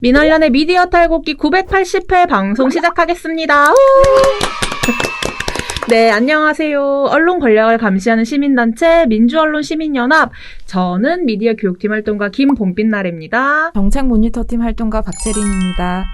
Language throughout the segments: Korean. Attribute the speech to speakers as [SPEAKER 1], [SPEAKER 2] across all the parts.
[SPEAKER 1] 민원련의 미디어 탈곡기 980회 방송 시작하겠습니다. 우! 네, 안녕하세요. 언론 권력을 감시하는 시민단체 민주언론 시민연합. 저는 미디어 교육팀 활동가 김봄빛날입니다.
[SPEAKER 2] 정책 모니터팀 활동가 박세린입니다.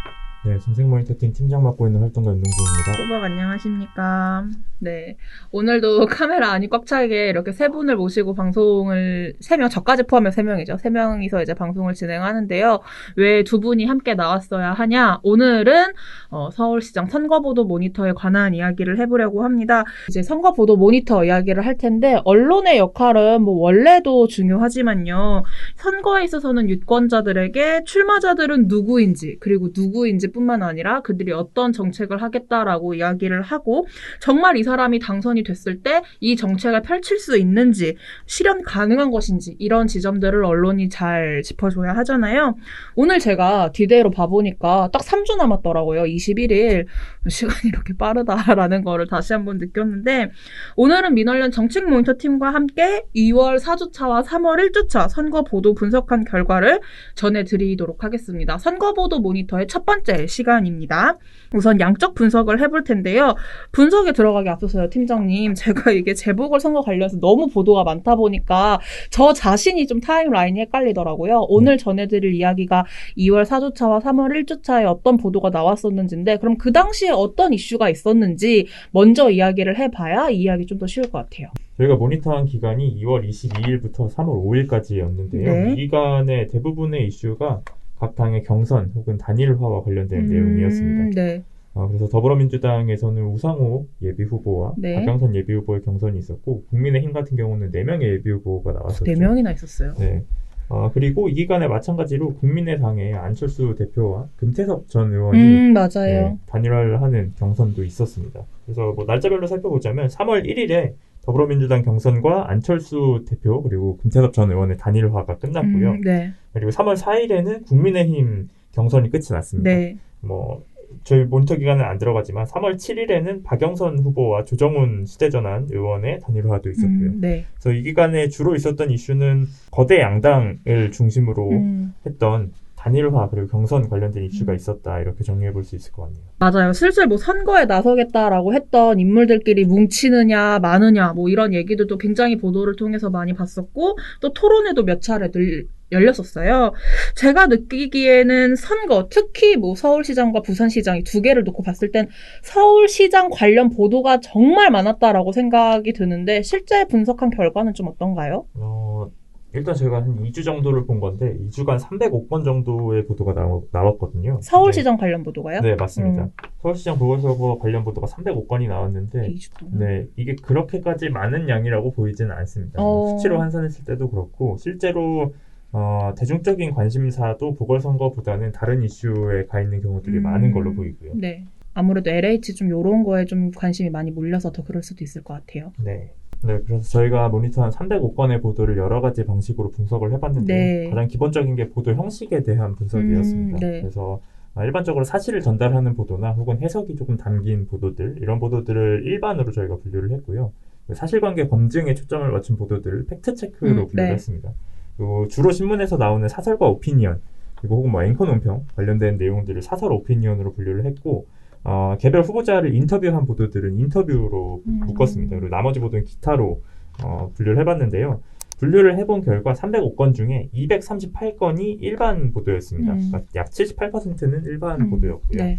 [SPEAKER 3] 네, 정책 모니터팀 팀장 맡고 있는 활동가 윤동주입니다.
[SPEAKER 1] 꼬박 안녕하십니까. 네. 오늘도 카메라 안이 꽉 차게 이렇게 세 분을 모시고 방송을, 세 명, 저까지 포함해 세 명이죠. 세 명이서 이제 방송을 진행하는데요. 왜 두 분이 함께 나왔어야 하냐? 오늘은, 어, 서울시장 선거보도 모니터에 관한 이야기를 해보려고 합니다. 이제 선거보도 모니터 이야기를 할 텐데, 언론의 역할은 뭐 원래도 중요하지만요. 선거에 있어서는 유권자들에게 출마자들은 누구인지, 그리고 누구인지 뿐만 아니라 그들이 어떤 정책을 하겠다라고 이야기를 하고, 정말 이 사람이 당선이 됐을 때 이 정책을 펼칠 수 있는지, 실현 가능한 것인지, 이런 지점들을 언론이 잘 짚어줘야 하잖아요. 오늘 제가 디데이로 봐보니까 딱 3주 남았더라고요. 21일. 시간이 이렇게 빠르다라는 거를 다시 한번 느꼈는데, 오늘은 민원련 정책 모니터 팀과 함께 2월 4주차와 3월 1주차 선거 보도 분석한 결과를 전해드리도록 하겠습니다. 선거 보도 모니터의 첫 번째 시간입니다. 우선 양적 분석을 해볼 텐데요. 분석에 들어가기 앞서서요, 팀장님. 제가 이게 재보궐선거 관련해서 너무 보도가 많다 보니까 저 자신이 좀 타임라인이 헷갈리더라고요. 오늘 전해드릴 이야기가 2월 4주차와 3월 1주차에 어떤 보도가 나왔었는지인데, 그럼 그 당시에 어떤 이슈가 있었는지 먼저 이야기를 해봐야 이 이야기 좀 더 쉬울 것 같아요.
[SPEAKER 3] 저희가 모니터한 기간이 2월 22일부터 3월 5일까지였는데요.
[SPEAKER 1] 네.
[SPEAKER 3] 이 기간의 대부분의 이슈가 각 당의 경선 혹은 단일화와 관련된 내용이었습니다.
[SPEAKER 1] 음, 네.
[SPEAKER 3] 어, 그래서 더불어민주당에서는 우상호 예비 후보와
[SPEAKER 1] 네.
[SPEAKER 3] 박영선 예비 후보의 경선이 있었고 국민의힘 같은 경우는 4명의 예비 후보가 나왔었죠.
[SPEAKER 1] 네 명이나 있었어요.
[SPEAKER 3] 네. 어, 그리고 이 기간에 마찬가지로 국민의당의 안철수 대표와 금태섭 전 의원이
[SPEAKER 1] 음, 맞아요.
[SPEAKER 3] 네, 단일화를 하는 경선도 있었습니다. 그래서 뭐 날짜별로 살펴보자면 3월 1일에 더불어민주당 경선과 안철수 대표 그리고 금태섭 전 의원의 단일화가 끝났고요.
[SPEAKER 1] 음, 네.
[SPEAKER 3] 그리고 3월 4일에는 국민의힘 경선이 끝이 났습니다.
[SPEAKER 1] 네.
[SPEAKER 3] 뭐 저희 모니터 기간은 안 들어가지만 3월 7일에는 박영선 후보와 조정훈 시대전환 의원의 단일화도 있었고요.
[SPEAKER 1] 음, 네.
[SPEAKER 3] 그래서 이 기간에 주로 있었던 이슈는 거대 양당을 중심으로
[SPEAKER 1] 음,
[SPEAKER 3] 했던 단일화 그리고 경선 관련된 이슈가
[SPEAKER 1] 음.
[SPEAKER 3] 있었다 이렇게 정리해 볼 수 있을 것 같네요.
[SPEAKER 1] 맞아요. 슬슬 뭐 선거에 나서겠다라고 했던 인물들끼리 뭉치느냐, 마느냐, 뭐 이런 얘기들도 굉장히 보도를 통해서 많이 봤었고, 또 토론회도 몇 차례 늘 열렸었어요. 제가 느끼기에는 선거, 특히 뭐 서울시장과 부산시장 이 두 개를 놓고 봤을 땐 서울시장 관련 보도가 정말 많았다라고 생각이 드는데, 실제 분석한 결과는 좀 어떤가요?
[SPEAKER 3] 어, 일단 저희가 한 2주 정도를 본 건데 2주간 305건 정도의 보도가 나오, 나왔거든요.
[SPEAKER 1] 서울시장 관련 보도가요?
[SPEAKER 3] 네, 네 맞습니다.
[SPEAKER 1] 음.
[SPEAKER 3] 서울시장 보궐선거 관련 보도가 305건이 나왔는데
[SPEAKER 1] 2주 동안.
[SPEAKER 3] 네, 이게 그렇게까지 많은 양이라고 보이지는 않습니다.
[SPEAKER 1] 어.
[SPEAKER 3] 수치로 환산했을 때도 그렇고 실제로 어, 대중적인 관심사도 보궐선거보다는 다른 이슈에 가 있는 경우들이
[SPEAKER 1] 음.
[SPEAKER 3] 많은 걸로 보이고요.
[SPEAKER 1] 네. 아무래도 LH 좀 요런 거에 좀 관심이 많이 몰려서 더 그럴 수도 있을 것 같아요.
[SPEAKER 3] 네. 네, 그래서 저희가 모니터한 305건의 보도를 여러 가지 방식으로 분석을 해봤는데
[SPEAKER 1] 네.
[SPEAKER 3] 가장 기본적인 게 보도 형식에 대한 분석이었습니다.
[SPEAKER 1] 음, 네.
[SPEAKER 3] 그래서 아, 일반적으로 사실을 전달하는 보도나 혹은 해석이 조금 담긴 보도들 이런 보도들을 일반으로 저희가 분류를 했고요. 사실관계 검증에 초점을 맞춘 보도들을 팩트 체크로
[SPEAKER 1] 음,
[SPEAKER 3] 분류를
[SPEAKER 1] 네.
[SPEAKER 3] 했습니다. 그리고 주로 신문에서 나오는 사설과 오피니언 그리고 혹은 뭐 앵커 논평 관련된 내용들을 사설 오피니언으로 분류를 했고 어, 개별 후보자를 인터뷰한 보도들은 인터뷰로
[SPEAKER 1] 음.
[SPEAKER 3] 묶었습니다. 그리고 나머지 보도는 기타로 어, 분류를 해봤는데요. 분류를 해본 결과 305건 중에 238건이 일반 보도였습니다.
[SPEAKER 1] 음.
[SPEAKER 3] 그러니까 약 78%는 일반
[SPEAKER 1] 음,
[SPEAKER 3] 보도였고요.
[SPEAKER 1] 네.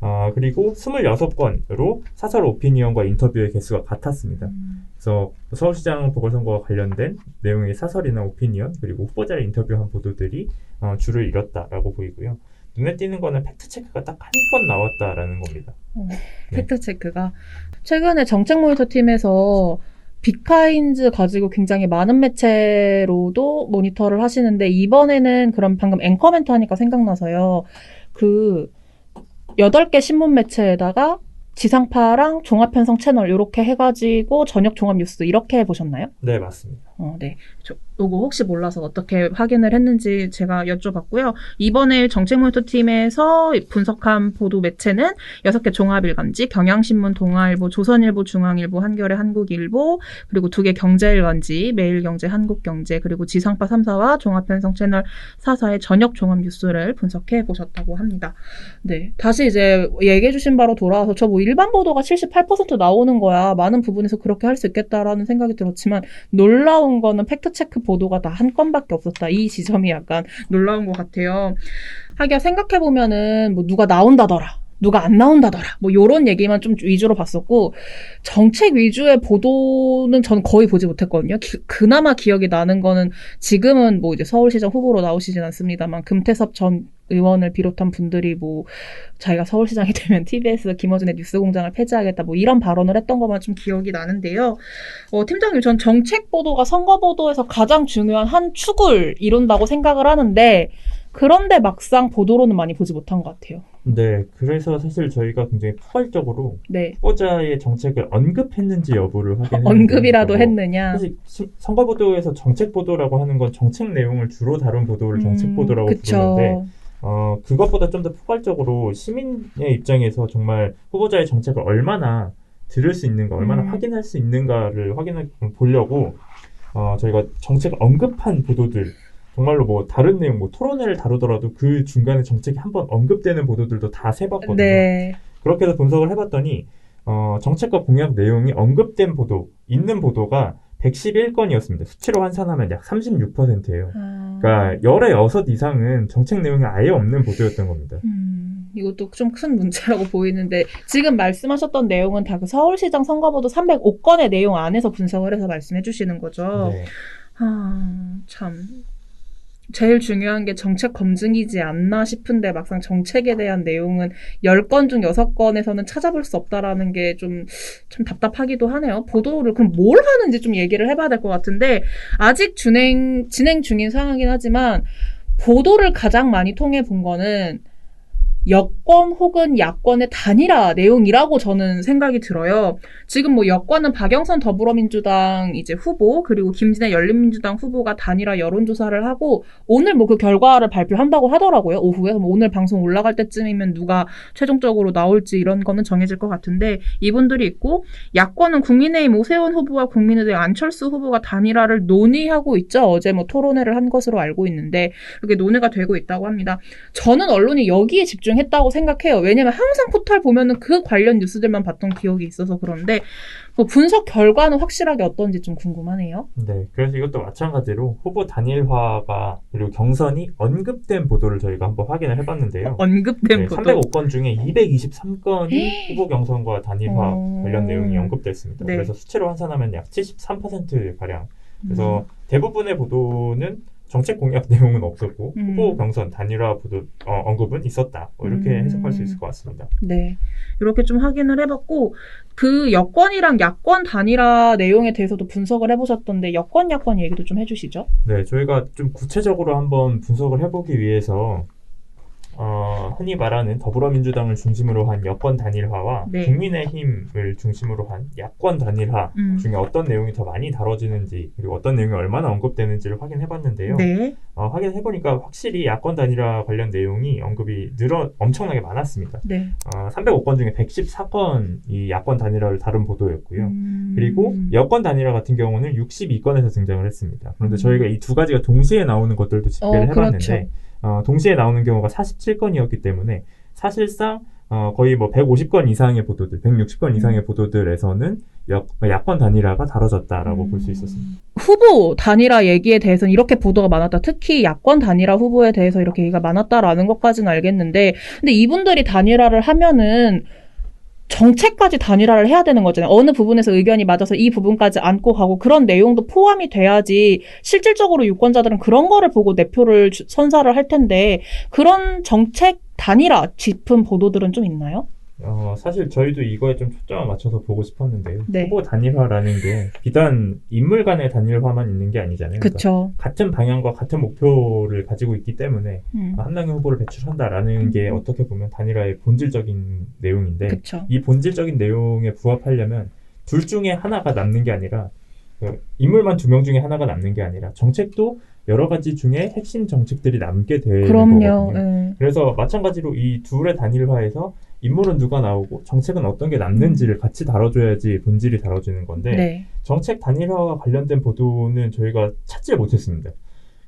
[SPEAKER 3] 어, 그리고 26건으로 사설 오피니언과 인터뷰의 개수가 같았습니다.
[SPEAKER 1] 음,
[SPEAKER 3] 그래서 서울시장 보궐선거와 관련된 내용의 사설이나 오피니언 그리고 후보자를 인터뷰한 보도들이 어, 줄을 잃었다라고 보이고요. 눈에 띄는 거는 팩트 체크가 딱 한 건 나왔다라는 겁니다.
[SPEAKER 1] 어,
[SPEAKER 3] 네.
[SPEAKER 1] 팩트 체크가 최근에 정책 모니터 팀에서 비카인즈 가지고 굉장히 많은 매체로도 모니터를 하시는데 이번에는 그럼 방금 앵커 멘트 하니까 생각나서요. 그 8개 신문 매체에다가 지상파랑 종합편성 채널 이렇게 해가지고 저녁 종합 뉴스 이렇게 보셨나요?
[SPEAKER 3] 네, 맞습니다.
[SPEAKER 1] 어, 네. 저, 요거 혹시 몰라서 어떻게 확인을 했는지 제가 여쭤봤고요. 이번에 정책 모니터 팀에서 분석한 보도 매체는 6개 종합일간지, 경향신문, 동아일보, 조선일보, 중앙일보, 한겨레, 한국일보, 그리고 두 개 경제일간지, 매일경제, 한국경제, 그리고 지상파 3사와 종합편성 채널 4사의 저녁 종합 뉴스를 분석해 보셨다고 합니다. 네. 다시 이제 얘기해 주신 바로 돌아와서 저 뭐 일반 보도가 78% 나오는 거야. 많은 부분에서 그렇게 할 수 있겠다라는 생각이 들었지만 놀라운 거는 팩트체크 보도가 다 한 건밖에 없었다. 이 지점이 약간 놀라운 것 같아요. 하기야 생각해보면은 뭐 누가 나온다더라. 누가 안 나온다더라. 뭐 요런 얘기만 좀 위주로 봤었고 정책 위주의 보도는 저는 거의 보지 못했거든요. 기- 그나마 기억이 나는 거는 지금은 뭐 이제 서울시장 후보로 나오시진 않습니다만 금태섭 전 의원을 비롯한 분들이 뭐 자기가 서울시장이 되면 TBS 김어준의 뉴스공장을 폐지하겠다 뭐 이런 발언을 했던 것만 좀 기억이 나는데요. 어, 팀장님 전 정책 보도가 선거 보도에서 가장 중요한 한 축을 이룬다고 생각을 하는데 그런데 막상 보도로는 많이 보지 못한 것 같아요.
[SPEAKER 3] 네, 그래서 사실 저희가 굉장히 포괄적으로
[SPEAKER 1] 네.
[SPEAKER 3] 후보자의 정책을 언급했는지 여부를 확인했는데
[SPEAKER 1] 언급이라도
[SPEAKER 3] 뭐
[SPEAKER 1] 했느냐.
[SPEAKER 3] 사실 시- 선거 보도에서 정책 보도라고 하는 건 정책 내용을 주로 다룬 보도를 정책 보도라고
[SPEAKER 1] 음, 그쵸.
[SPEAKER 3] 부르는데 어, 그것보다 좀 더 포괄적으로 시민의 입장에서 정말 후보자의 정책을 얼마나 들을 수 있는가, 얼마나
[SPEAKER 1] 음.
[SPEAKER 3] 확인할 수 있는가를 확인해 보려고 어, 저희가 정책을 언급한 보도들 정말로 뭐 다른 내용, 뭐 토론회를 다루더라도 그 중간에 정책이 한 번 언급되는 보도들도 다 세봤거든요.
[SPEAKER 1] 네.
[SPEAKER 3] 그렇게 해서 분석을 해봤더니 어, 정책과 공약 내용이 언급된 보도, 있는 보도가 111건이었습니다. 수치로 환산하면 약 36%예요.
[SPEAKER 1] 아,
[SPEAKER 3] 그러니까 열의 여섯 이상은 정책 내용이 아예 없는 보도였던 겁니다.
[SPEAKER 1] 음, 이것도 좀 큰 문제라고 보이는데 지금 말씀하셨던 내용은 다 그 서울시장 선거보도 305건의 내용 안에서 분석을 해서 말씀해 주시는 거죠.
[SPEAKER 3] 네.
[SPEAKER 1] 아, 참. 제일 중요한 게 정책 검증이지 않나 싶은데 막상 정책에 대한 내용은 10건 중 6건에서는 찾아볼 수 없다라는 게 좀, 좀 답답하기도 하네요. 보도를 그럼 뭘 하는지 좀 얘기를 해봐야 될 것 같은데 아직 진행, 진행 중인 상황이긴 하지만 보도를 가장 많이 통해 본 거는 여권 혹은 야권의 단일화 내용이라고 저는 생각이 들어요. 지금 뭐 여권은 박영선 더불어민주당 이제 후보 그리고 김진애 열린민주당 후보가 단일화 여론조사를 하고 오늘 뭐 그 결과를 발표한다고 하더라고요. 오후에 오늘 방송 올라갈 때쯤이면 누가 최종적으로 나올지 이런 거는 정해질 것 같은데 이분들이 있고 야권은 국민의힘 오세훈 후보와 국민의당 안철수 후보가 단일화를 논의하고 있죠. 어제 뭐 토론회를 한 것으로 알고 있는데 그게 논의가 되고 있다고 합니다. 저는 언론이 여기에 집중 했다고 생각해요. 왜냐면 항상 포털 보면은 그 관련 뉴스들만 봤던 기억이 있어서 그런데 뭐 분석 결과는 확실하게 어떤지 좀 궁금하네요.
[SPEAKER 3] 네. 그래서 이것도 마찬가지로 후보 단일화가 그리고 경선이 언급된 보도를 저희가 한번 확인을 해봤는데요.
[SPEAKER 1] 언급된
[SPEAKER 3] 네,
[SPEAKER 1] 보도.
[SPEAKER 3] 305건 중에 223건이 후보 경선과 단일화
[SPEAKER 1] 어.
[SPEAKER 3] 관련 내용이 언급됐습니다.
[SPEAKER 1] 네.
[SPEAKER 3] 그래서 수치로 환산하면 약 73% 가량. 그래서
[SPEAKER 1] 음.
[SPEAKER 3] 대부분의 보도는 정책 공약 내용은 없었고
[SPEAKER 1] 음.
[SPEAKER 3] 후보 경선 단일화 보도 어, 언급은 있었다. 뭐 이렇게
[SPEAKER 1] 음.
[SPEAKER 3] 해석할 수 있을 것 같습니다.
[SPEAKER 1] 네. 이렇게 좀 확인을 해봤고, 그 여권이랑 야권 단일화 내용에 대해서도 분석을 해보셨던데, 여권, 야권 얘기도 좀 해주시죠.
[SPEAKER 3] 네, 저희가 좀 구체적으로 한번 분석을 해보기 위해서 어, 흔히 말하는 더불어민주당을 중심으로 한 여권 단일화와
[SPEAKER 1] 네.
[SPEAKER 3] 국민의힘을 중심으로 한 야권 단일화
[SPEAKER 1] 음.
[SPEAKER 3] 중에 어떤 내용이 더 많이 다뤄지는지 그리고 어떤 내용이 얼마나 언급되는지를 확인해봤는데요.
[SPEAKER 1] 네.
[SPEAKER 3] 어, 확인해보니까 확실히 야권 단일화 관련 내용이 언급이 늘어 엄청나게 많았습니다.
[SPEAKER 1] 네.
[SPEAKER 3] 어, 305건 중에 114건이 야권 단일화를 다룬 보도였고요.
[SPEAKER 1] 음.
[SPEAKER 3] 그리고 여권 단일화 같은 경우는 62건에서 등장을 했습니다. 그런데
[SPEAKER 1] 음.
[SPEAKER 3] 저희가 이 두 가지가 동시에 나오는 것들도 집계를
[SPEAKER 1] 어,
[SPEAKER 3] 해봤는데
[SPEAKER 1] 그렇죠.
[SPEAKER 3] 어, 동시에 나오는 경우가 47건이었기 때문에 사실상 어, 거의 뭐 150건 이상의 보도들, 160건 이상의 보도들에서는 여, 야권 단일화가 다뤄졌다라고
[SPEAKER 1] 음.
[SPEAKER 3] 볼수 있었습니다.
[SPEAKER 1] 후보 단일화 얘기에 대해서는 이렇게 보도가 많았다. 특히 야권 단일화 후보에 대해서 이렇게 얘기가 많았다라는 것까지는 알겠는데, 근데 이분들이 단일화를 하면은 정책까지 단일화를 해야 되는 거잖아요. 어느 부분에서 의견이 맞아서 이 부분까지 안고 가고 그런 내용도 포함이 돼야지 실질적으로 유권자들은 그런 거를 보고 내 표를 주- 선사를 할 텐데 그런 정책 단일화 짚은 보도들은 좀 있나요?
[SPEAKER 3] 어, 사실 저희도 이거에 좀 초점을 맞춰서 보고 싶었는데요.
[SPEAKER 1] 네.
[SPEAKER 3] 후보 단일화라는 게 비단 인물 간의 단일화만 있는 게 아니잖아요. 그러니까. 같은 방향과 같은 목표를 가지고 있기 때문에
[SPEAKER 1] 음,
[SPEAKER 3] 한 명의 후보를 배출한다라는 게
[SPEAKER 1] 음.
[SPEAKER 3] 어떻게 보면 단일화의 본질적인 내용인데
[SPEAKER 1] 그쵸.
[SPEAKER 3] 이 본질적인 내용에 부합하려면 둘 중에 하나가 남는 게 아니라 그 인물만 두 명 중에 하나가 남는 게 아니라 정책도 여러 가지 중에 핵심 정책들이 남게 되는
[SPEAKER 1] 그럼요.
[SPEAKER 3] 거거든요.
[SPEAKER 1] 예.
[SPEAKER 3] 그래서 마찬가지로 이 둘의 단일화에서 인물은 누가 나오고 정책은 어떤 게 남는지를 같이 다뤄줘야지 본질이 다뤄지는 건데
[SPEAKER 1] 네.
[SPEAKER 3] 정책 단일화와 관련된 보도는 저희가 찾지 못했습니다.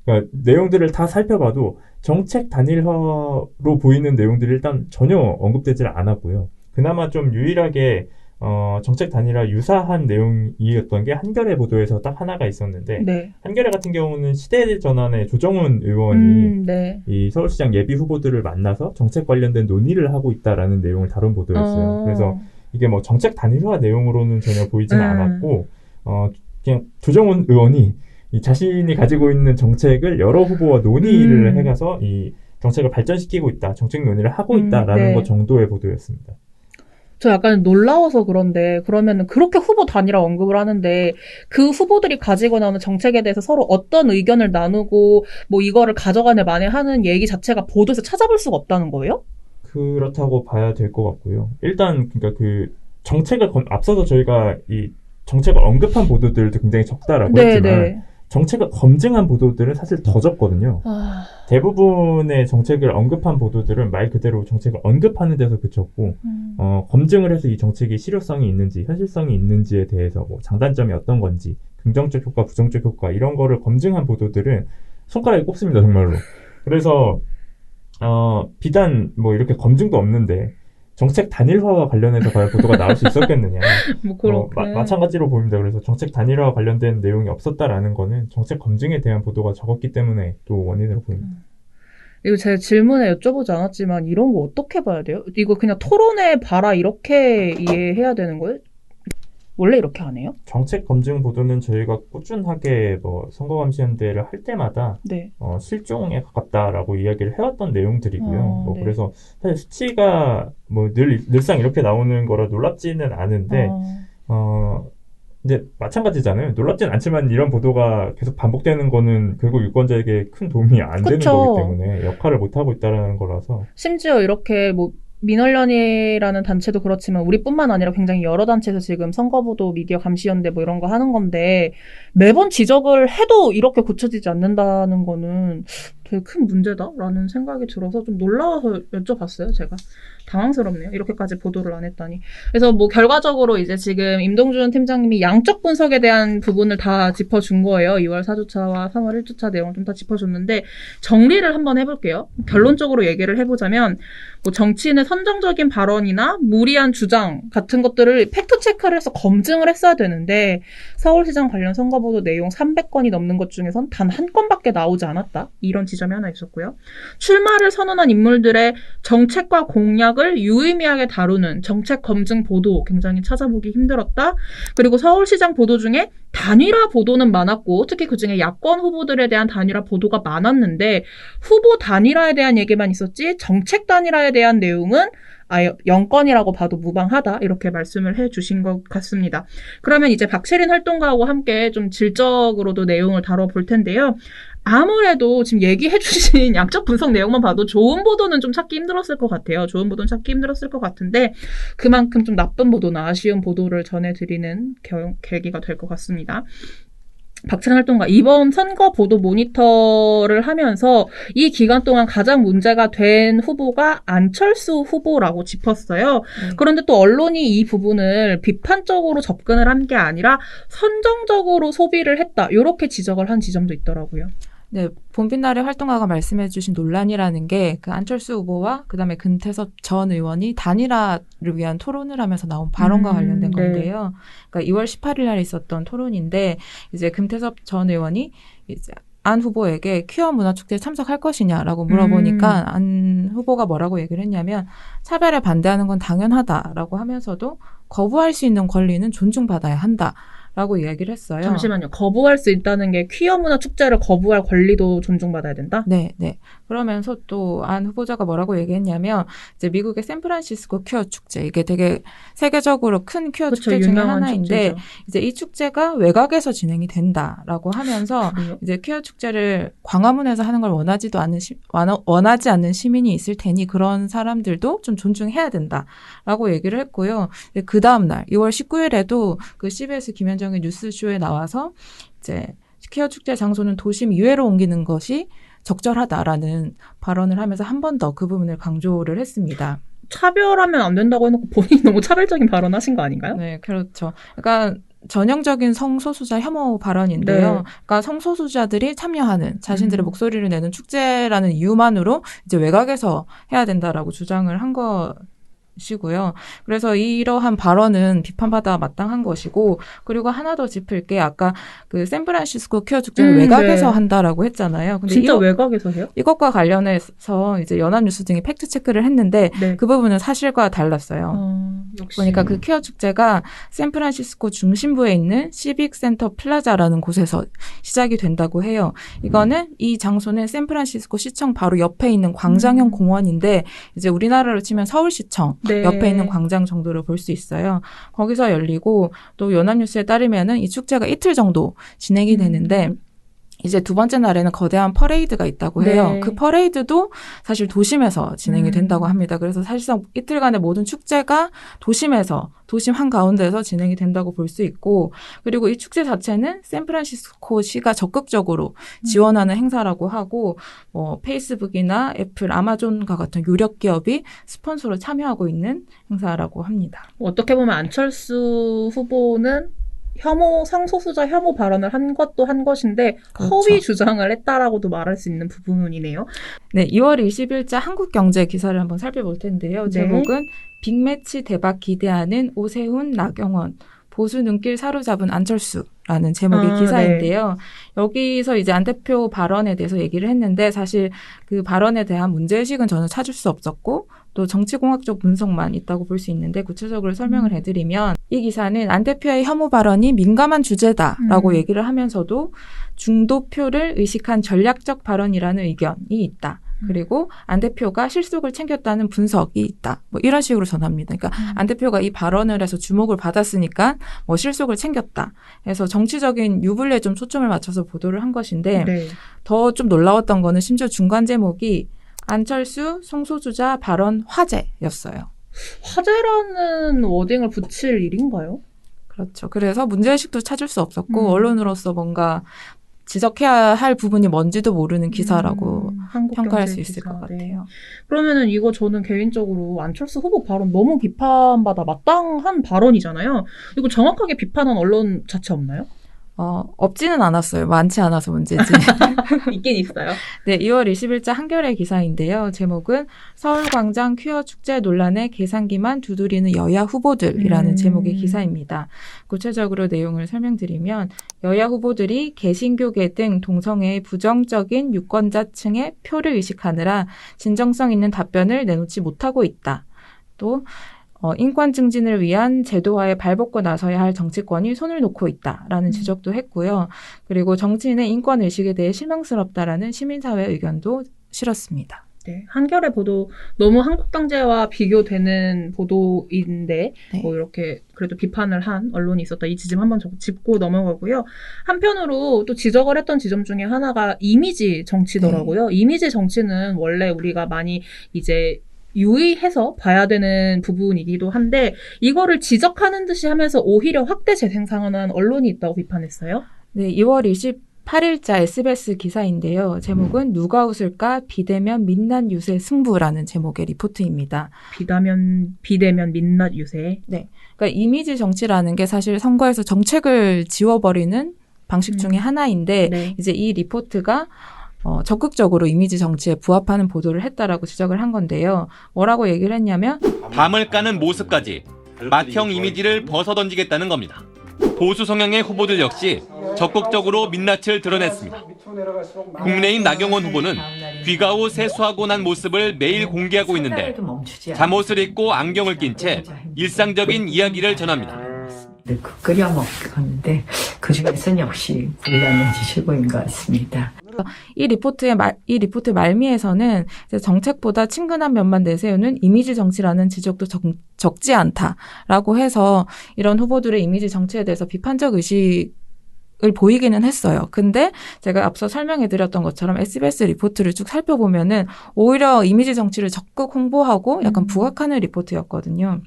[SPEAKER 3] 그러니까 내용들을 다 살펴봐도 정책 단일화로 보이는 내용들이 일단 전혀 언급되질 않았고요. 그나마 좀 유일하게 어, 정책 단일화 유사한 내용이었던 게 한겨레 보도에서 딱 하나가 있었는데
[SPEAKER 1] 네.
[SPEAKER 3] 한겨레 같은 경우는 시대 전환의 조정훈 의원이
[SPEAKER 1] 음, 네.
[SPEAKER 3] 이 서울시장 예비 후보들을 만나서 정책 관련된 논의를 하고 있다라는 내용을 다룬 보도였어요.
[SPEAKER 1] 어.
[SPEAKER 3] 그래서 이게 뭐 정책 단일화 내용으로는 전혀 보이지는
[SPEAKER 1] 음.
[SPEAKER 3] 않았고 어 그냥 조정훈 의원이 이 자신이 가지고 있는 정책을 여러 후보와 논의를
[SPEAKER 1] 음.
[SPEAKER 3] 해가서 이 정책을 발전시키고 있다, 정책 논의를 하고
[SPEAKER 1] 음,
[SPEAKER 3] 있다라는
[SPEAKER 1] 네.
[SPEAKER 3] 것 정도의 보도였습니다.
[SPEAKER 1] 저 약간 놀라워서 그런데 그러면은 그렇게 후보 단위라 언급을 하는데 그 후보들이 가지고 나오는 정책에 대해서 서로 어떤 의견을 나누고 뭐 이거를 가져가네 만에 하는 얘기 자체가 보도에서 찾아볼 수가 없다는 거예요?
[SPEAKER 3] 그렇다고 봐야 될 것 같고요. 일단 그러니까 그 정책을 검- 앞서서 저희가 이 정책을 언급한 보도들도 굉장히 적다라고
[SPEAKER 1] 네,
[SPEAKER 3] 했지만
[SPEAKER 1] 네.
[SPEAKER 3] 정책을 검증한 보도들은 사실 더 적거든요.
[SPEAKER 1] 아,
[SPEAKER 3] 대부분의 정책을 언급한 보도들은 말 그대로 정책을 언급하는 데서 그쳤고
[SPEAKER 1] 음.
[SPEAKER 3] 어, 검증을 해서 이 정책이 실효성이 있는지 현실성이 있는지에 대해서 뭐 장단점이 어떤 건지 긍정적 효과 부정적 효과 이런 거를 검증한 보도들은 손가락에 꼽습니다 정말로 그래서 어, 비단 뭐 이렇게 검증도 없는데 정책 단일화와 관련해서 과연 보도가 나올 수 있었겠느냐
[SPEAKER 1] 뭐
[SPEAKER 3] 어, 마, 마찬가지로 보입니다. 그래서 정책 단일화와 관련된 내용이 없었다라는 거는 정책 검증에 대한 보도가 적었기 때문에 또 원인으로 보입니다.
[SPEAKER 1] 이거 제가 질문에 여쭤보지 않았지만 이런 거 어떻게 봐야 돼요? 이거 그냥 토론회 봐라 이렇게 이해해야 되는 거예요? 원래 이렇게 안 해요?
[SPEAKER 3] 정책 검증 보도는 저희가 꾸준하게 뭐 선거 감시연대를 할 때마다
[SPEAKER 1] 네.
[SPEAKER 3] 어, 실종에 가깝다라고 이야기를 해왔던 내용들이고요.
[SPEAKER 1] 어,
[SPEAKER 3] 뭐
[SPEAKER 1] 네.
[SPEAKER 3] 그래서 사실 수치가 뭐 늘 늘상 이렇게 나오는 거라 놀랍지는 않은데
[SPEAKER 1] 어,
[SPEAKER 3] 어 이제 마찬가지잖아요. 놀랍진 않지만 이런 보도가 계속 반복되는 거는 결국 유권자에게 큰 도움이 안 되는
[SPEAKER 1] 그쵸.
[SPEAKER 3] 거기 때문에 역할을 못 하고 있다라는 거라서
[SPEAKER 1] 심지어 이렇게 뭐 민원련이라는 단체도 그렇지만 우리뿐만 아니라 굉장히 여러 단체에서 지금 선거보도 미디어 감시연대 뭐 이런 거 하는 건데 매번 지적을 해도 이렇게 고쳐지지 않는다는 거는 되게 큰 문제다라는 생각이 들어서 좀 놀라워서 여쭤봤어요 제가 당황스럽네요 이렇게까지 보도를 안 했다니 그래서 뭐 결과적으로 이제 지금 임동준 팀장님이 양적 분석에 대한 부분을 다 짚어준 거예요 2월 4주차와 3월 1주차 내용을 좀 다 짚어줬는데 정리를 한번 해볼게요 결론적으로 얘기를 해보자면 뭐 정치인의 선정적인 발언이나 무리한 주장 같은 것들을 팩트 체크를 해서 검증을 했어야 되는데 서울시장 관련 선거보도 내용 300건이 넘는 것 중에선 단 한 건밖에 나오지 않았다. 이런 지점이 하나 있었고요. 출마를 선언한 인물들의 정책과 공약을 유의미하게 다루는 정책 검증 보도 굉장히 찾아보기 힘들었다. 그리고 서울시장 보도 중에 단일화 보도는 많았고 특히 그중에 야권 후보들에 대한 단일화 보도가 많았는데 후보 단일화에 대한 얘기만 있었지 정책 단일화에 대한 내용은 아예 영건이라고 봐도 무방하다 이렇게 말씀을 해주신 것 같습니다. 그러면 이제 박세린 활동가하고 함께 좀 질적으로도 내용을 다뤄볼 텐데요. 아무래도 지금 얘기해주신 양적 분석 내용만 봐도 좋은 보도는 좀 찾기 힘들었을 것 같아요. 좋은 보도는 찾기 힘들었을 것 같은데 그만큼 좀 나쁜 보도나 아쉬운 보도를 전해드리는 겨- 계기가 될 것 같습니다. 박찬 활동가 이번 선거 보도 모니터를 하면서 이 기간 동안 가장 문제가 된 후보가 안철수 후보라고 짚었어요.
[SPEAKER 2] 네.
[SPEAKER 1] 그런데 또 언론이 이 부분을 비판적으로 접근을 한 게 아니라 선정적으로 소비를 했다. 이렇게 지적을 한 지점도 있더라고요.
[SPEAKER 2] 네, 봄빛날의 활동가가 말씀해주신 논란이라는 게 그 안철수 후보와 그다음에 금태섭 전 의원이 단일화를 위한 토론을 하면서 나온 발언과
[SPEAKER 1] 음,
[SPEAKER 2] 관련된
[SPEAKER 1] 네.
[SPEAKER 2] 건데요. 그러니까 2월 18일 날 있었던 토론인데 이제 금태섭 전 의원이 이제 안 후보에게 퀴어 문화축제에 참석할 것이냐라고 물어보니까
[SPEAKER 1] 음.
[SPEAKER 2] 안 후보가 뭐라고 얘기를 했냐면 차별에 반대하는 건 당연하다라고 하면서도 거부할 수 있는 권리는 존중받아야 한다 라고 이야기를 했어요.
[SPEAKER 1] 잠시만요. 거부할 수 있다는 게 퀴어 문화 축제를 거부할 권리도 존중받아야 된다?
[SPEAKER 2] 네, 네. 그러면서 또 안 후보자가 뭐라고 얘기했냐면 이제 미국의 샌프란시스코 퀴어 축제 이게 되게 세계적으로 큰 퀴어
[SPEAKER 1] 그렇죠.
[SPEAKER 2] 축제 중에 하나인데
[SPEAKER 1] 축제죠.
[SPEAKER 2] 이제 이 축제가 외곽에서 진행이 된다라고 하면서
[SPEAKER 1] 그래요?
[SPEAKER 2] 이제 퀴어 축제를 광화문에서 하는 걸 원하지도 않는 시, 원하- 원하지 않는 시민이 있을 테니 그런 사람들도 좀 존중해야 된다라고 얘기를 했고요. 그 다음 날 2월 19일에도 그 CBS 김현정 대통령의 뉴스쇼에 나와서 이제 퀴어 축제 장소는 도심 이외로 옮기는 것이 적절하다라는 발언을 하면서 한 번 더 그 부분을 강조를 했습니다.
[SPEAKER 1] 차별하면 안 된다고 해놓고 본인이 너무 차별적인 발언하신 거 아닌가요?
[SPEAKER 2] 네, 그렇죠. 그러니까 전형적인 성소수자 혐오 발언인데요.
[SPEAKER 1] 네.
[SPEAKER 2] 그러니까 성소수자들이 참여하는 자신들의
[SPEAKER 1] 음.
[SPEAKER 2] 목소리를 내는 축제라는 이유만으로 이제 외곽에서 해야 된다라고 주장을 한것 이고요. 그래서 이러한 발언은 비판받아 마땅한 것이고 그리고 하나 더 짚을 게 아까 그 샌프란시스코 퀴어 축제를
[SPEAKER 1] 음,
[SPEAKER 2] 외곽에서
[SPEAKER 1] 네.
[SPEAKER 2] 한다라고 했잖아요. 근데
[SPEAKER 1] 진짜
[SPEAKER 2] 이거,
[SPEAKER 1] 외곽에서 해요?
[SPEAKER 2] 이것과 관련해서 이제 연합뉴스 등이 팩트 체크를 했는데
[SPEAKER 1] 네.
[SPEAKER 2] 그 부분은 사실과 달랐어요.
[SPEAKER 1] 어.
[SPEAKER 2] 보니까 그 퀴어 축제가 샌프란시스코 중심부에 있는 시빅 센터 플라자라는 곳에서 시작이 된다고 해요. 이거는 이 장소는 샌프란시스코 시청 바로 옆에 있는 광장형
[SPEAKER 1] 음.
[SPEAKER 2] 공원인데 이제 우리나라로 치면 서울시청
[SPEAKER 1] 네.
[SPEAKER 2] 옆에 있는 광장 정도로 볼 수 있어요. 거기서 열리고 또 연합뉴스에 따르면은 이 축제가 이틀 정도 진행이
[SPEAKER 1] 음.
[SPEAKER 2] 되는데 이제 두 번째 날에는 거대한 퍼레이드가 있다고 해요.
[SPEAKER 1] 네.
[SPEAKER 2] 그 퍼레이드도 사실 도심에서 진행이
[SPEAKER 1] 음.
[SPEAKER 2] 된다고 합니다. 그래서 사실상 이틀간의 모든 축제가 도심에서 도심 한 가운데서 진행이 된다고 볼 수 있고 그리고 이 축제 자체는 샌프란시스코 시가 적극적으로 지원하는 행사라고 하고 뭐 페이스북이나 애플, 아마존과 같은 유력 기업이 스폰서로 참여하고 있는 행사라고 합니다.
[SPEAKER 1] 어떻게 보면 안철수 후보는 혐오 성소수자 혐오 발언을 한 것도 한 것인데
[SPEAKER 2] 그렇죠.
[SPEAKER 1] 허위 주장을 했다라고도 말할 수 있는 부분이네요.
[SPEAKER 2] 네, 2월 20일자 한국경제 기사를 한번 살펴볼 텐데요.
[SPEAKER 1] 네.
[SPEAKER 2] 제목은 빅매치 대박 기대하는 오세훈, 나경원, 보수 눈길 사로잡은 안철수라는 제목의
[SPEAKER 1] 아,
[SPEAKER 2] 기사인데요. 여기서 이제 안 대표 발언에 대해서 얘기를 했는데 사실 그 발언에 대한 문제의식은 저는 찾을 수 없었고 또 정치공학적 분석만 있다고 볼 수 있는데 구체적으로 설명을
[SPEAKER 1] 음.
[SPEAKER 2] 해드리면 이 기사는 안 대표의 혐오 발언이 민감한 주제다라고
[SPEAKER 1] 음.
[SPEAKER 2] 얘기를 하면서도 중도표를 의식한 전략적 발언이라는 의견이 있다.
[SPEAKER 1] 음.
[SPEAKER 2] 그리고 안 대표가 실속을 챙겼다는 분석이 있다. 뭐 이런 식으로 전합니다. 그러니까
[SPEAKER 1] 음.
[SPEAKER 2] 안 대표가 이 발언을 해서 주목을 받았으니까 뭐 실속을 챙겼다. 해서 정치적인 유불리에 좀 초점을 맞춰서 보도를 한 것인데
[SPEAKER 1] 네.
[SPEAKER 2] 더좀 놀라웠던 거는 심지어 중간 제목이 안철수 성소수자 발언 화제였어요.
[SPEAKER 1] 화제라는 워딩을 붙일 일인가요?
[SPEAKER 2] 그렇죠. 그래서 문제의식도 찾을 수 없었고
[SPEAKER 1] 음.
[SPEAKER 2] 언론으로서 뭔가 지적해야 할 부분이 뭔지도 모르는 기사라고
[SPEAKER 1] 음,
[SPEAKER 2] 평가할 수 있을
[SPEAKER 1] 기사.
[SPEAKER 2] 것
[SPEAKER 1] 네.
[SPEAKER 2] 같아요.
[SPEAKER 1] 그러면은 이거 저는 개인적으로 안철수 후보 발언 너무 비판받아 마땅한 발언이잖아요. 이거 정확하게 비판한 언론 자체 없나요?
[SPEAKER 2] 어, 없지는 않았어요. 많지 않아서 문제지.
[SPEAKER 1] 있긴 있어요.
[SPEAKER 2] 네, 2월 20일자 한겨레 기사인데요. 제목은 서울광장 퀴어 축제 논란에 계산기만 두드리는 여야 후보들이라는
[SPEAKER 1] 음.
[SPEAKER 2] 제목의 기사입니다. 구체적으로 내용을 설명드리면 여야 후보들이 개신교계 등 동성애의 부정적인 유권자층의 표를 의식하느라 진정성 있는 답변을 내놓지 못하고 있다. 또 어, 인권 증진을 위한 제도화에 발벗고 나서야 할 정치권이 손을 놓고 있다라는
[SPEAKER 1] 음.
[SPEAKER 2] 지적도 했고요. 그리고 정치인의 인권 의식에 대해 실망스럽다라는 시민사회 의견도 실었습니다.
[SPEAKER 1] 네, 한겨레 보도 너무 한국당제와 비교되는 보도인데
[SPEAKER 2] 네.
[SPEAKER 1] 뭐 이렇게 그래도 비판을 한 언론이 있었다. 이 지점 한번 적- 짚고 넘어가고요. 한편으로 또 지적을 했던 지점 중에 하나가 이미지 정치더라고요.
[SPEAKER 2] 네.
[SPEAKER 1] 이미지 정치는 원래 우리가 많이 이제 유의해서 봐야 되는 부분이기도 한데 이거를 지적하는 듯이 하면서 오히려 확대 재생산하는 언론이 있다고 비판했어요.
[SPEAKER 2] 네, 2월 28일자 SBS 기사인데요. 제목은 누가 웃을까 비대면 민낯 유세 승부라는 제목의 리포트입니다.
[SPEAKER 1] 비다면 비대면 민낯 유세.
[SPEAKER 2] 그러니까 이미지 정치라는 게 사실 선거에서 정책을 지워버리는 방식 중에
[SPEAKER 1] 음.
[SPEAKER 2] 하나인데
[SPEAKER 1] 네.
[SPEAKER 2] 이제 이 리포트가 어, 적극적으로 이미지 정치에 부합하는 보도를 했다라고 지적을 한 건데요. 뭐라고 얘기를 했냐면
[SPEAKER 4] 밤을 까는 모습까지 맏형 이미지를 벗어던지겠다는 겁니다. 보수 성향의 후보들 역시 적극적으로 민낯을 드러냈습니다. 국민의힘 나경원 후보는 귀가 후 세수하고 난 모습을 매일 공개하고 있는데 잠옷을 입고 안경을 낀 채 일상적인 이야기를 전합니다.
[SPEAKER 5] 네, 그 끓여 먹었는데 그 중에서는 역시 불량은지 최고인 것 같습니다.
[SPEAKER 2] 이 리포트의 말, 이 리포트 말미에서는 정책보다 친근한 면만 내세우는 이미지 정치라는 지적도 적, 적지 않다라고 해서 이런 후보들의 이미지 정치에 대해서 비판적 의식 을 보이기는 했어요. 근데 제가 앞서 설명해드렸던 것처럼 SBS 리포트를 쭉 살펴보면은 오히려 이미지 정치를 적극 홍보하고 약간
[SPEAKER 1] 음.
[SPEAKER 2] 부각하는 리포트였거든요.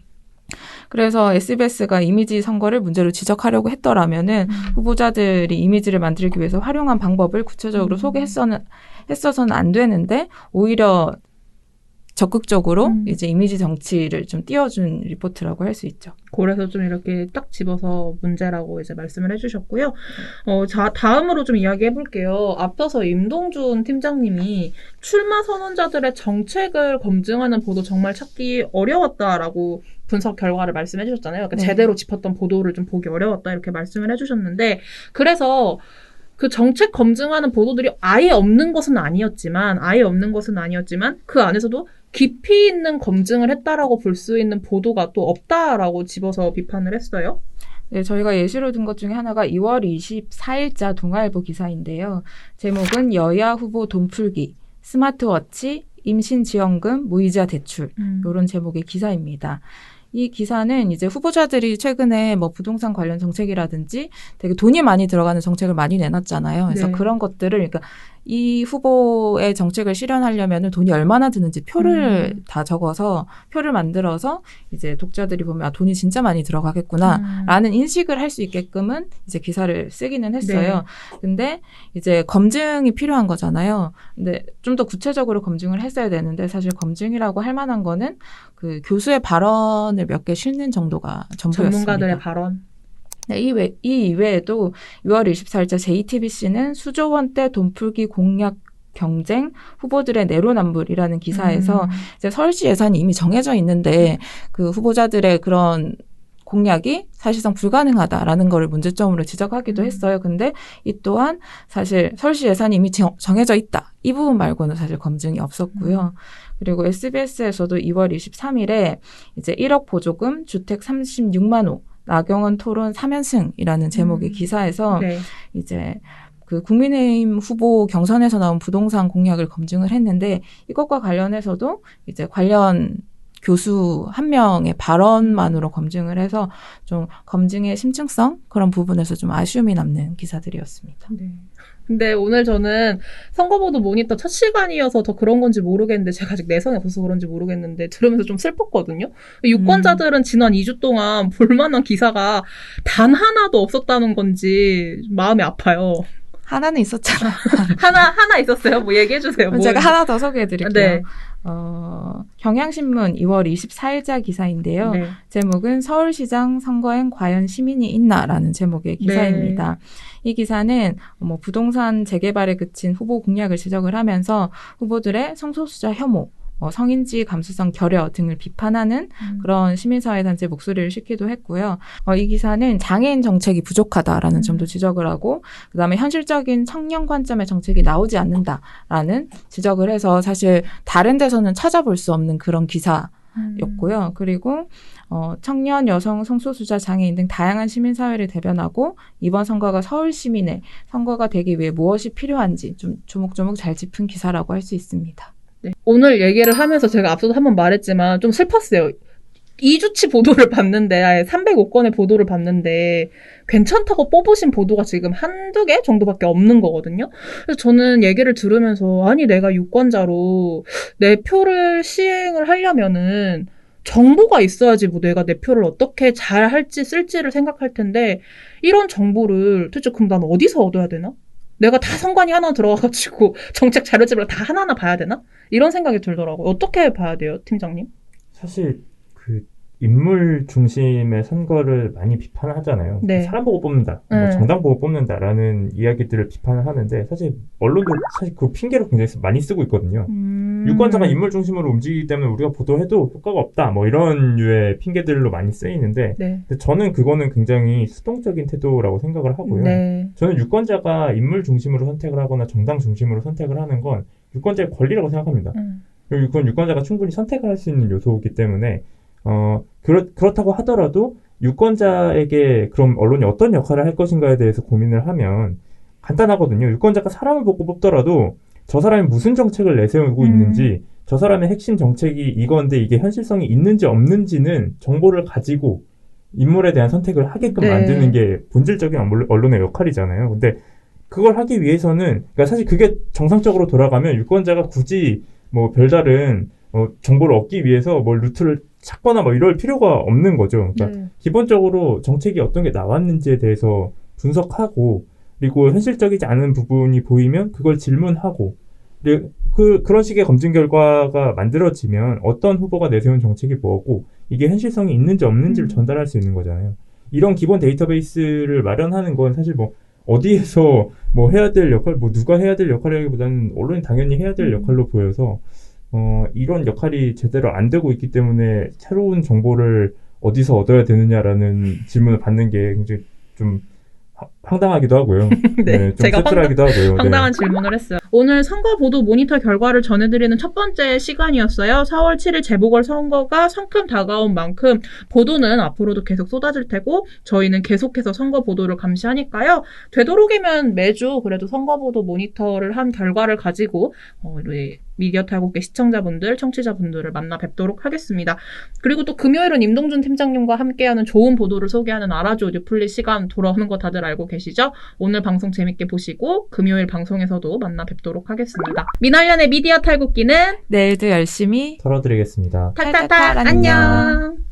[SPEAKER 2] 그래서 SBS가 이미지 선거를 문제로 지적하려고 했더라면은 후보자들이 이미지를 만들기 위해서 활용한 방법을 구체적으로
[SPEAKER 1] 음.
[SPEAKER 2] 소개했어는 했어서는 안 되는데 오히려 적극적으로
[SPEAKER 1] 음.
[SPEAKER 2] 이제 이미지 정치를 좀 띄워준 리포트라고 할 수 있죠.
[SPEAKER 1] 그래서 좀 이렇게 딱 집어서 문제라고 이제 말씀을 해주셨고요. 어, 자, 다음으로 좀 이야기해 볼게요. 앞서서 임동준 팀장님이 출마 선언자들의 정책을 검증하는 보도 정말 찾기 어려웠다라고 분석 결과를 말씀해 주셨잖아요. 그러니까
[SPEAKER 2] 네.
[SPEAKER 1] 제대로 짚었던 보도를 좀 보기 어려웠다 이렇게 말씀을 해 주셨는데, 그래서 그 정책 검증하는 보도들이 아예 없는 것은 아니었지만, 아예 없는 것은 아니었지만, 그 안에서도 깊이 있는 검증을 했다라고 볼 수 있는 보도가 또 없다라고 집어서 비판을 했어요.
[SPEAKER 2] 네, 저희가 예시로 든 것 중에 하나가 2월 24일자 동아일보 기사인데요. 제목은 여야 후보 돈 풀기, 스마트워치, 임신지원금, 무이자 대출. 이런 제목의 기사입니다. 이 기사는 이제 후보자들이 최근에 뭐 부동산 관련 정책이라든지 되게 돈이 많이 들어가는 정책을 많이 내놨잖아요. 그래서
[SPEAKER 1] 네.
[SPEAKER 2] 그런 것들을 그러니까 이 후보의 정책을 실현하려면 돈이 얼마나 드는지 표를
[SPEAKER 1] 음.
[SPEAKER 2] 다 적어서 표를 만들어서 이제 독자들이 보면 아 돈이 진짜 많이 들어가겠구나
[SPEAKER 1] 음.
[SPEAKER 2] 라는 인식을 할 수 있게끔은 이제 기사를 쓰기는 했어요.
[SPEAKER 1] 네.
[SPEAKER 2] 근데 이제 검증이 필요한 거잖아요. 근데 좀 더 구체적으로 검증을 했어야 되는데 사실 검증이라고 할 만한 거는 그 교수의 발언을 몇 개 실는 정도가 전부였습니다.
[SPEAKER 1] 전문가들의 발언.
[SPEAKER 2] 네, 이, 외, 이 이외에도 6월 24일자 JTBC는 수조 원대 돈풀기 공약 경쟁 후보들의 내로남불이라는 기사에서
[SPEAKER 1] 음.
[SPEAKER 2] 이제 서울시 예산이 이미 정해져 있는데 그 후보자들의 그런 공약이 사실상 불가능하다라는 거를 문제점으로 지적하기도
[SPEAKER 1] 음.
[SPEAKER 2] 했어요. 근데 이 또한 사실 서울시 예산이 이미 정- 정해져 있다. 이 부분 말고는 사실 검증이 없었고요. 그리고 SBS에서도 2월 23일에 이제 1억 보조금 주택 36만 호 나경원 토론 3연승이라는 제목의
[SPEAKER 1] 음.
[SPEAKER 2] 기사에서
[SPEAKER 1] 네.
[SPEAKER 2] 이제 그 국민의힘 후보 경선에서 나온 부동산 공약을 검증을 했는데 이것과 관련해서도 이제 관련 교수 한 명의 발언만으로 검증을 해서 좀 검증의 심층성 그런 부분에서 좀 아쉬움이 남는 기사들이었습니다.
[SPEAKER 1] 네. 근데 오늘 저는 선거보도 모니터 첫 시간이어서 더 그런 건지 모르겠는데 제가 아직 내성이 없어서 그런지 모르겠는데 들으면서 좀 슬펐거든요. 유권자들은 지난 2주 동안 볼만한 기사가 단 하나도 없었다는 건지 마음이 아파요.
[SPEAKER 2] 하나는 있었잖아.
[SPEAKER 1] 하나 하나 있었어요. 뭐 얘기해 주세요. 뭐
[SPEAKER 2] 제가 하나 더 소개해 드릴게요.
[SPEAKER 1] 네.
[SPEAKER 2] 어, 경향신문 2월 24일자 기사인데요.
[SPEAKER 1] 네.
[SPEAKER 2] 제목은 서울시장 선거엔 과연 시민이 있나라는 제목의 기사입니다. 이 기사는 뭐 부동산 재개발에 그친 후보 공약을 지적을 하면서 후보들의 성소수자 혐오, 어, 성인지 감수성 결여 등을 비판하는
[SPEAKER 1] 음.
[SPEAKER 2] 그런 시민사회 단체 목소리를 싣기도 했고요. 어, 이 기사는 장애인 정책이 부족하다라는
[SPEAKER 1] 음.
[SPEAKER 2] 점도 지적을 하고, 그 다음에 현실적인 청년 관점의 정책이 나오지 않는다라는 지적을 해서 사실 다른 데서는 찾아볼 수 없는 그런 기사
[SPEAKER 1] 음.
[SPEAKER 2] 였고요. 그리고 어, 청년, 여성, 성소수자, 장애인 등 다양한 시민 사회를 대변하고 이번 선거가 서울 시민의 선거가 되기 위해 무엇이 필요한지 좀 조목조목 잘 짚은 기사라고 할 수 있습니다.
[SPEAKER 1] 네. 오늘 얘기를 하면서 제가 앞서도 한번 말했지만 좀 슬펐어요. 2주치 보도를 봤는데, 아예 305건의 보도를 봤는데, 괜찮다고 뽑으신 보도가 지금 한두 개 정도밖에 없는 거거든요. 그래서 저는 얘기를 들으면서, 아니, 내가 유권자로 내 표를 시행을 하려면은, 정보가 있어야지 뭐 내가 내 표를 어떻게 잘 할지 쓸지를 생각할 텐데, 이런 정보를 도대체 그럼 난 어디서 얻어야 되나? 내가 다 선관위 하나 들어가가지고 정책 자료집을 다 하나하나 봐야 되나? 이런 생각이 들더라고요. 어떻게 봐야 돼요, 팀장님?
[SPEAKER 3] 사실 그 인물 중심의 선거를 많이 비판을 하잖아요.
[SPEAKER 1] 네.
[SPEAKER 3] 사람 보고 뽑는다, 뭐
[SPEAKER 1] 음.
[SPEAKER 3] 정당 보고 뽑는다라는 이야기들을 비판을 하는데 사실 언론도 사실 그 핑계로 굉장히 많이 쓰고 있거든요.
[SPEAKER 1] 음.
[SPEAKER 3] 유권자가 인물 중심으로 움직이기 때문에 우리가 보도해도 효과가 없다, 뭐 이런 류의 핑계들로 많이 쓰이는데
[SPEAKER 1] 네.
[SPEAKER 3] 근데 저는 그거는 굉장히 수동적인 태도라고 생각을 하고요.
[SPEAKER 1] 네.
[SPEAKER 3] 저는 유권자가 인물 중심으로 선택을 하거나 정당 중심으로 선택을 하는 건 유권자의 권리라고 생각합니다.
[SPEAKER 1] 음.
[SPEAKER 3] 그리고 그건 유권자가 충분히 선택을 할 수 있는 요소이기 때문에 어 그렇 그렇다고 하더라도 유권자에게 그럼 언론이 어떤 역할을 할 것인가에 대해서 고민을 하면 간단하거든요. 유권자가 사람을 보고 뽑더라도 저 사람이 무슨 정책을 내세우고
[SPEAKER 1] 음.
[SPEAKER 3] 있는지 저 사람의 핵심 정책이 이건데 이게 현실성이 있는지 없는지는 정보를 가지고 인물에 대한 선택을 하게끔
[SPEAKER 1] 네.
[SPEAKER 3] 만드는 게 본질적인 언론- 언론의 역할이잖아요. 근데 그걸 하기 위해서는 그러니까 사실 그게 정상적으로 돌아가면 유권자가 굳이 뭐 별다른 어, 정보를 얻기 위해서 뭘 루트를 찾거나 뭐 이럴 필요가 없는 거죠. 그러니까
[SPEAKER 1] 네.
[SPEAKER 3] 기본적으로 정책이 어떤 게 나왔는지에 대해서 분석하고 그리고 현실적이지 않은 부분이 보이면 그걸 질문하고 그리고 그 그런 식의 검증 결과가 만들어지면 어떤 후보가 내세운 정책이 뭐고 이게 현실성이 있는지 없는지를
[SPEAKER 1] 음.
[SPEAKER 3] 전달할 수 있는 거잖아요. 이런 기본 데이터베이스를 마련하는 건 사실 뭐 어디에서 뭐 해야 될 역할, 뭐 누가 해야 될 역할이라기보다는 언론이 당연히 해야 될
[SPEAKER 1] 음.
[SPEAKER 3] 역할로 보여서 어 이런 역할이 제대로 안 되고 있기 때문에 새로운 정보를 어디서 얻어야 되느냐라는 질문을 받는 게 굉장히 좀 하- 황당하기도 하고요.
[SPEAKER 1] 네,
[SPEAKER 3] 좀
[SPEAKER 1] 제가
[SPEAKER 3] 씁쓸하기도 하고요. 네.
[SPEAKER 1] 황당한 질문을 했어요. 오늘 선거 보도 모니터 결과를 전해드리는 첫 번째 시간이었어요. 4월 7일 재보궐 선거가 성큼 다가온 만큼 보도는 앞으로도 계속 쏟아질 테고 저희는 계속해서 선거 보도를 감시하니까요. 되도록이면 매주 그래도 선거 보도 모니터를 한 결과를 가지고 어, 우리 미디어 탈곡의 시청자분들, 청취자분들을 만나 뵙도록 하겠습니다. 그리고 또 금요일은 임동준 팀장님과 함께하는 좋은 보도를 소개하는 아라조 뉴플리 시간 돌아오는 거 다들 알고 계시죠? 오늘 방송 재밌게 보시고 금요일 방송에서도 만나 뵙도록 하겠습니다. 미날련의 미디어 탈곡기는
[SPEAKER 2] 내일도 열심히
[SPEAKER 3] 털어드리겠습니다.
[SPEAKER 1] 안녕.
[SPEAKER 2] 안녕.